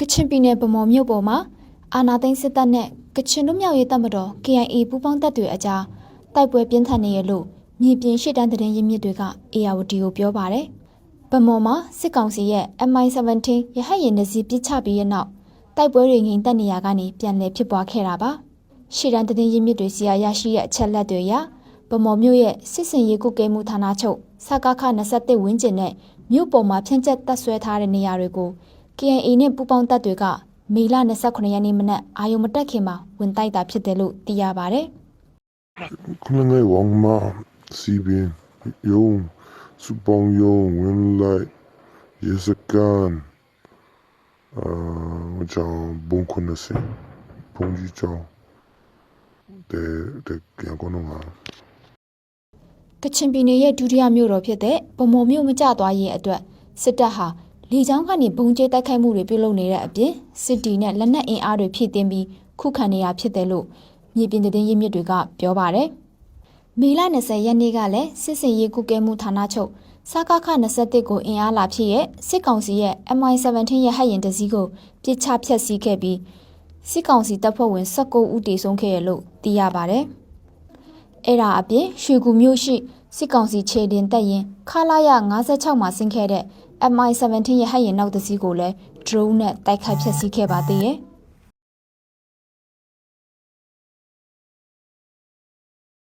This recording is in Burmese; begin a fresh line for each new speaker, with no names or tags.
ကချင်ပြည်နယ်ဗမော်မြို့ပေါ်မှာအာနာသိန်းစစ်တပ်နဲ့ကချင်လူမျိုးရေးတပ်မတော် KIA ပူးပေါင်းတပ်တွေအကြားတိုက်ပွဲပြင်းထန်နေရလို့မြေပြင်ရှေ့တန်းသတင်းရင်းမြစ်တွေက ARD ကိုပြောပါတယ်။ဗမော်မှာစစ်ကောင်စီရဲ့ MI17 ရဟတ်ယာဉ်တစ်စီးပစ်ချပြီးတဲ့နောက်တိုက်ပွဲတွေငြိမ်သက်နေရကနေပြန်လည်ဖြစ်ပွားခဲ့တာပါ။ရှေ့တန်းသတင်းရင်းမြစ်တွေစီရရရှိတဲ့အချက်လက်တွေအရဗမော်မြို့ရဲ့စစ်စင်ရေးကုကဲမှုဌာနချုပ်စကခ21ဝန်းကျင်နဲ့မြို့ပေါ်မှာဖြန့်ကျက်တပ်ဆွဲထားတဲ့နေရာတွေကို KNA နဲ့ပူးပေါင်းတပ်တွေကမေလ29ရက်နေ့မနက်အာယုံမတက်ခင်မှာဝင်တိုက်တာဖြစ်တယ်လို့သိရပါဗျ။
ခလငယ်ဝမ်မာစီဘင်ယုံစူပောင်ယုံဝင်လိုက်ယေစကန်အာမချောင်ဘုံခုနစင်ဘုံကြီးချောင်းတဲ့တဲ့ပြန်ကောင်းမှာ
ကချင်ပြည်နယ်ရဲ့ဒုတိယမြို့တော်ဖြစ်တဲ့ဗမော်မြို့မကျသွားရင်အတွက်စစ်တပ်ဟာ လေကြောင်းကနေဘုံကျဲတိုက်ခိုက်မှုတွေပြုလုပ်နေတဲ့အပြင်စစ်တီနဲ့လက်နက်အင်အားတွေဖြည့်တင်းပြီးခုခံနေတာဖြစ်တယ်လို့မြေပြင်သတင်းရင်းမြစ်တွေကပြောပါတယ်။မေလ20ရက်နေ့ကလည်းစစ်စင်ရေးကုကဲမှုဌာနချုပ်စကခ21ကိုအင်အားလာဖြစ်ရဲ့စစ်ကောင်စီရဲ့ MI17 ရဟတ်ယာဉ်တစ်စီးကိုပြစ်ချဖျက်ဆီးခဲ့ပြီးစစ်ကောင်စီတပ်ဖွဲ့ဝင်19ဦးတေဆုံးခဲ့ရလို့သိရပါတယ်။အဲ့ဒါအပြင်ရွှေကူမြို့ရှိစစ်ကောင်စီခြေတင်တက်ရင်ခလာရ56မှာဆင်းခဲ့တဲ့ MI17 ရဟတ်ယာဉ်နောက်တစ်စီးကိုလည်း drone နဲ့တိုက်ခိုက်ဖျက်ဆီးခဲ့ပါသေးတယ်။